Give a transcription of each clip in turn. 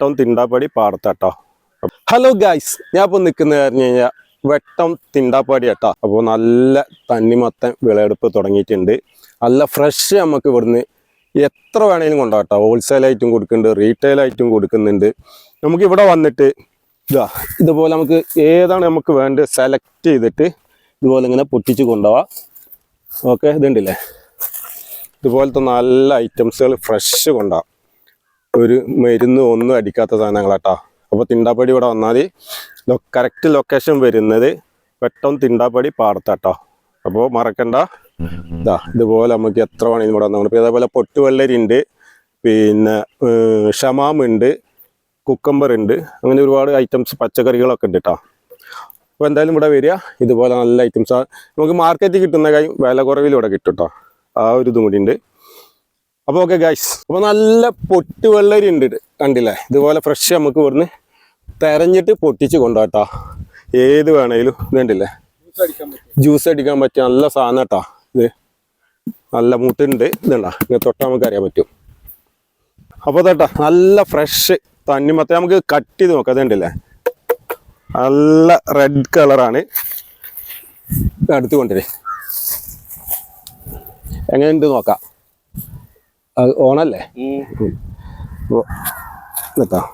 വെട്ടം തിണ്ടാപ്പാടി പാടത്താട്ടോ. Hello guys ഞാൻ ഇപ്പൊ നിൽക്കുന്നത് പറഞ്ഞു കഴിഞ്ഞാൽ വെട്ടം തിണ്ടാപ്പാടി കേട്ടോ അപ്പോൾ നല്ല തണ്ണിമത്തൻ വിളവെടുപ്പ് തുടങ്ങിയിട്ടുണ്ട്. നല്ല ഫ്രഷ് നമുക്ക് ഇവിടുന്ന് എത്ര വേണേലും കൊണ്ടാട്ടോ ഹോൾസെയിൽ ആയിട്ടും കൊടുക്കുന്നുണ്ട് റീറ്റെയിൽ ആയിട്ടും കൊടുക്കുന്നുണ്ട്. നമുക്ക് ഇവിടെ വന്നിട്ട് ഇതാ ഇതുപോലെ നമുക്ക് ഏതാണ് നമുക്ക് വേണ്ടത് സെലക്ട് ചെയ്തിട്ട് ഇതുപോലെ ഇങ്ങനെ പൊട്ടിച്ച് കൊണ്ടുപോവാം. ഓക്കെ ഇതുണ്ടല്ലേ? ഇതുപോലത്തെ നല്ല ഐറ്റംസുകൾ ഫ്രഷ് കൊണ്ടാ ഒരു മരുന്ന് ഒന്നും അടിക്കാത്ത സാധനങ്ങളാട്ടോ. അപ്പോൾ തിണ്ടാപ്പടി ഇവിടെ വന്നാൽ കറക്റ്റ് ലൊക്കേഷൻ വരുന്നത് വെട്ടം തിണ്ടാപ്പടി പാടത്താട്ടോ. അപ്പോൾ മറക്കണ്ട. ഇതാ ഇതുപോലെ നമുക്ക് എത്ര വേണമെങ്കിലും ഇവിടെ വന്നാൽ ഇപ്പോൾ അതേപോലെ പൊട്ടുവെള്ളരി ഉണ്ട് പിന്നെ ഷമാം ഉണ്ട് കുക്കമ്പർ ഉണ്ട് അങ്ങനെ ഒരുപാട് ഐറ്റംസ് പച്ചക്കറികളൊക്കെ ഉണ്ട് കേട്ടോ അപ്പോൾ എന്തായാലും ഇവിടെ വരിക. ഇതുപോലെ നല്ല ഐറ്റംസ് നമുക്ക് മാർക്കറ്റിൽ കിട്ടുന്ന കാര്യം വില കുറവിലൂടെ കിട്ടും കേട്ടോ ആ ഒരു ഇതും കൂടി ഉണ്ട്. അപ്പോൾ ഓക്കെ ഗൈസ് അപ്പോൾ നല്ല പൊട്ട് വെള്ളരി ഉണ്ട് കണ്ടില്ലേ? ഇതുപോലെ ഫ്രഷ് നമുക്ക് ഇവിടുന്ന് തെരഞ്ഞിട്ട് പൊട്ടിച്ച് കൊണ്ടുപോട്ടോ ഏത് വേണേലും ഇത് കണ്ടില്ലേ? ജ്യൂസ് അടിക്കാൻ പറ്റിയ നല്ല സാധനം കേട്ടോ ഇത്. നല്ല മുട്ടുണ്ട് ഇതുണ്ടാ ഇങ്ങനെ തൊട്ടാൽ നമുക്ക് അറിയാൻ പറ്റും. അപ്പോൾ തട്ടാ നല്ല ഫ്രഷ് തന്നിമത്തെ നമുക്ക് കട്ട് ചെയ്ത് നോക്കാം. അതുണ്ടല്ലേ കണ്ടില്ലേ? നല്ല റെഡ് കളറാണ് അടുത്ത് കൊണ്ടുവരേ. എങ്ങനെയുണ്ട് നോക്കാം. ഓണല്ലേ? എത്താം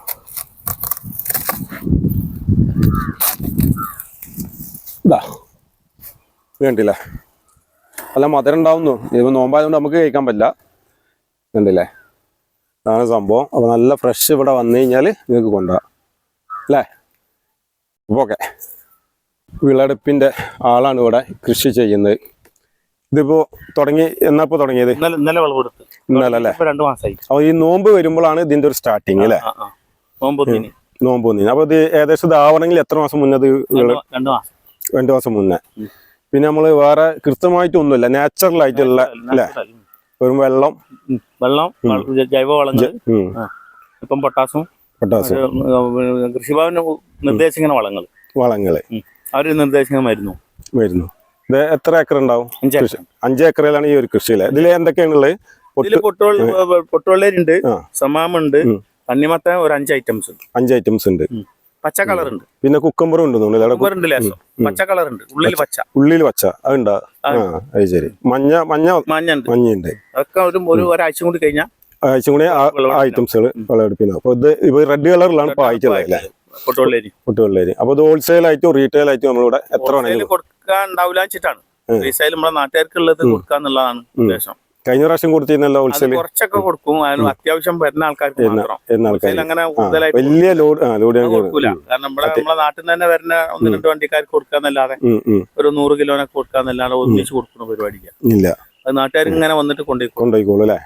ഇതാ. വേണ്ടില്ലേ അല്ല മധുരം ഉണ്ടാവുന്നു. ഇപ്പം നോമ്പായതുകൊണ്ട് നമുക്ക് കഴിക്കാൻ പറ്റില്ല. കണ്ടില്ലേ? അതാണ് സംഭവം. അപ്പോൾ നല്ല ഫ്രഷ് ഇവിടെ വന്നു കഴിഞ്ഞാൽ നിങ്ങൾക്ക് കൊണ്ടുപോകാം അല്ലേ? അപ്പോൾ ഓക്കെ. വിളവെടുപ്പിന്റെ ആളാണ് ഇവിടെ കൃഷി ചെയ്യുന്നത്. ഇതിപ്പോൾ തുടങ്ങി എന്നപ്പോ തുടങ്ങിയത്? ഇന്നലെ ഇന്നലെ വിളവെടുത്ത് ഇന്നലെ അല്ലേ? രണ്ടു മാസമായി അപ്പോൾ ഈ നോമ്പ് വരുമ്പോഴാണ് ഇതിന്റെ ഒരു സ്റ്റാർട്ടിങ് അല്ലേ? നോമ്പ് നോമ്പ് അപ്പോൾ ഇത് ഏകദേശം ഇതാവണമെങ്കിൽ എത്ര മാസം മുന്നേ രണ്ടു മാസം. മുന്നേ. പിന്നെ നമ്മൾ വേറെ കൃത്യമായിട്ട് ഒന്നുമില്ല നാച്ചുറൽ ആയിട്ടുള്ള അല്ലേ? ഒരു വെറും വെള്ളം. വെള്ളം വള- ജൈവ വളങ്ങൾ ഉം, ഇപ്പം പൊട്ടാസും പൊട്ടാസും ഒരു, കൃഷിഭവന് നിർദ്ദേശിക്കുന്ന വളങ്ങൾ വളങ്ങൾ. അവർ നിർദ്ദേശിക്കുന്ന മരുന്നു. വരുന്നു ഇത് എത്ര ഏക്കർ ഉണ്ടാവും? അഞ്ച് ഏക്കറിലാണ് ഈ ഒരു കൃഷി അല്ലേ ഇതിൽ എന്തൊക്കെയാണുള്ളത് പൊട്ടുവള്ളേരുണ്ട്. സമാമുണ്ട് തന്നിമത്ത ഒരു അഞ്ച് ഐറ്റംസ് ഉണ്ട്. അഞ്ച് ഐറ്റംസ് ഉണ്ട്. പച്ച കളർ ഉണ്ട് പിന്നെ കുക്കമ്പറും ഉണ്ട് പച്ച കളർ ഉണ്ട് ഉള്ളിൽ പച്ച. ഉള്ളിൽ പച്ച. അതുണ്ടാ അത് ശരി. മഞ്ഞ മഞ്ഞ മഞ്ഞ മഞ്ഞുണ്ട്. അതൊക്കെ ഒരു ഒരു ഒരാഴ്ച കൂടി കഴിഞ്ഞാൽ ആഴ്ച കൂടി ഐറ്റംസുകൾ വിളവെടുപ്പിന് അപ്പോൾ ഇത് ഇപ്പൊ റെഡ് കളറിലാണ് ഇപ്പൊ ആയിട്ടുള്ളത് അല്ലേ? പൊട്ടുവെള്ളരി കുട്ടികളിലേക്ക്. അപ്പൊ ഇത് ഹോൾസെയിൽ ആയിട്ടും റീറ്റെയിൽ ആയിട്ടും നമ്മളിവിടെ എത്ര വേണമെങ്കിലും കൊടുക്കാൻ ഉണ്ടാവില്ല വെച്ചിട്ടാണ്. റീസെയിൽ നമ്മുടെ നാട്ടുകാർക്കുള്ളത് കൊടുക്കാന്നുള്ളതാണ് ഉദ്ദേശം. കഴിഞ്ഞ പ്രാവശ്യം കൊടുത്തിരുന്നല്ലോ ഹോൾസെയിൽ കുറച്ചൊക്കെ കൊടുക്കും. അത്യാവശ്യം വരുന്ന ആൾക്കാർക്ക് മാത്രം. അങ്ങനെ കൂടുതലായിട്ട് വലിയ ലോഡ് ലോഡ് കൊടുക്കൂല. കാരണം നമ്മുടെ നമ്മളെ നാട്ടിൽ നിന്ന് തന്നെ വരുന്ന ഒന്ന് രണ്ട് വണ്ടിക്കാർക്ക് കൊടുക്കാന്നല്ലാതെ ഒരു നൂറ് കിലോനൊക്കെ കൊടുക്കാന്നല്ലാതെ ഒന്നിച്ച് കൊടുക്കുന്ന പരിപാടിക്ക് ഇല്ല. അത് നാട്ടുകാർ ഇങ്ങനെ വന്നിട്ട് കൊണ്ടുപോയി കൊണ്ടുപോയിക്കോളൂ അല്ലേ?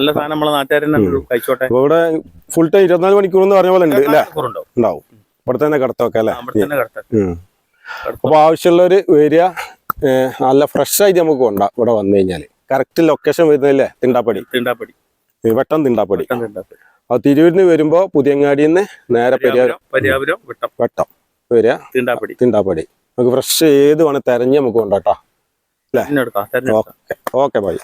നല്ല സാധനം നമ്മളെ നാട്ടുകാരെ കഴിച്ചോട്ടെ. ഇവിടെ ഫുൾ ടൈം ഇരുപത്തിനാല് മണിക്കൂർ എന്ന് പറഞ്ഞ പോലെ ഉണ്ട് അല്ലേ? ഉണ്ടാവും. ഇവിടെ തന്നെ കടത്തൊക്കെ അല്ലേ. അപ്പൊ ആവശ്യമുള്ളവര് വരിക ഏ, നല്ല ഫ്രഷ് ആയിട്ട് നമുക്ക് കൊണ്ടാ ഇവിടെ വന്നു കഴിഞ്ഞാൽ. കറക്റ്റ് ലൊക്കേഷൻ വരുന്നില്ലേ തിണ്ടാപ്പടി. തിണ്ടാപ്പടി. വെട്ടം തിണ്ടാപ്പടി. അപ്പൊ അത് തിരൂരിന് വരുമ്പോ പുതിയങ്ങാടിയിൽ നിന്ന് നേരെ പര്യാപുരം വിട്ടം. വരിക. തിണ്ടാപ്പടി. തിണ്ടാപ്പടി. നമുക്ക് ഫ്രഷ് ഏത് വേണം തെരഞ്ഞ് നമുക്ക് കൊണ്ടാട്ടോ തിരഞ്ഞെടുക്കാം ഓക്കെ. Okay bye